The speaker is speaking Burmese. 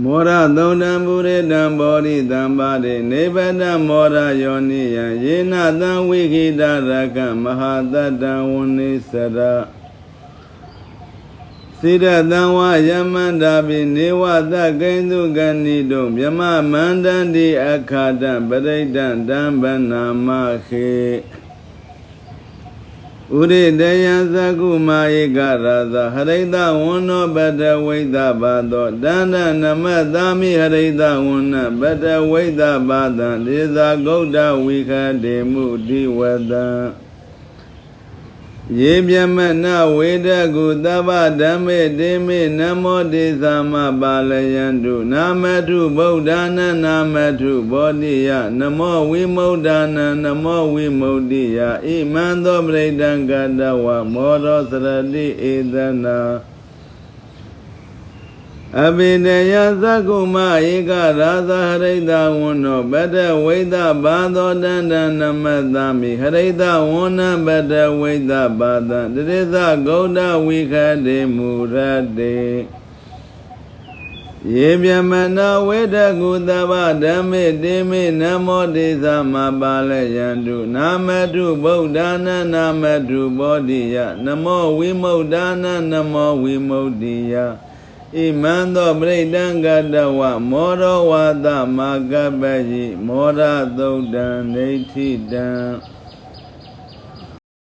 မောရသုံးတံပုရိတံဘောဓိတံပါတိနေဗတမောရယောနိယံယေနသံဝိခိတရကမဟာတတံဝနိစရစိရတံဝယမန္တာပိနေဝသကိန္တုကဏိတုမြမမန္တန္တိအခါတံပရိဒံတံဗနာမခေ ဥရိတယံသကုမာဧကရသဟရိတဝန္နောပတဝိဒဘာသောတန္တနမသာမိဟရိတဝန္နပတဝိဒဘာသံဒေဇာဂௌဒဝိခတေမုတိဝတံ ယေပြမနဝေဒကုသဗ္ဗဓမ္မေတေမေနမောတိသမပါလယန္တုနာမထုဗုဒ္ဓနာနာမထုဘောဓိယနမောဝိမု ddha နာနမောဝိမု ddhi ယဣမံသောပရိဒံကတဝမောရောစရတိဧသနာ အဘိနယသကုမဧကရာသဟရိတဝန္နောပတဝိဒဘာသောတန္တနမသမိဟရိတဝန္နပတဝိဒဘာသတရိသဂௌဒဝိခတေမူရတေယေပြမနာဝေဒကုသဗ္ဗဓမ္မေတေမေနမောတိသမပါလယန္တုနာမတုဗုဒ္ဓနာနာမတုဘောဓိယနမောဝိမု ddha နာနမောဝိမု ddhi ယ ဣမံသောပရိဒံကတဝမောရောဝါဒမာကပ္ပယိမောရသုတ်တံဒိဋ္ဌိတံ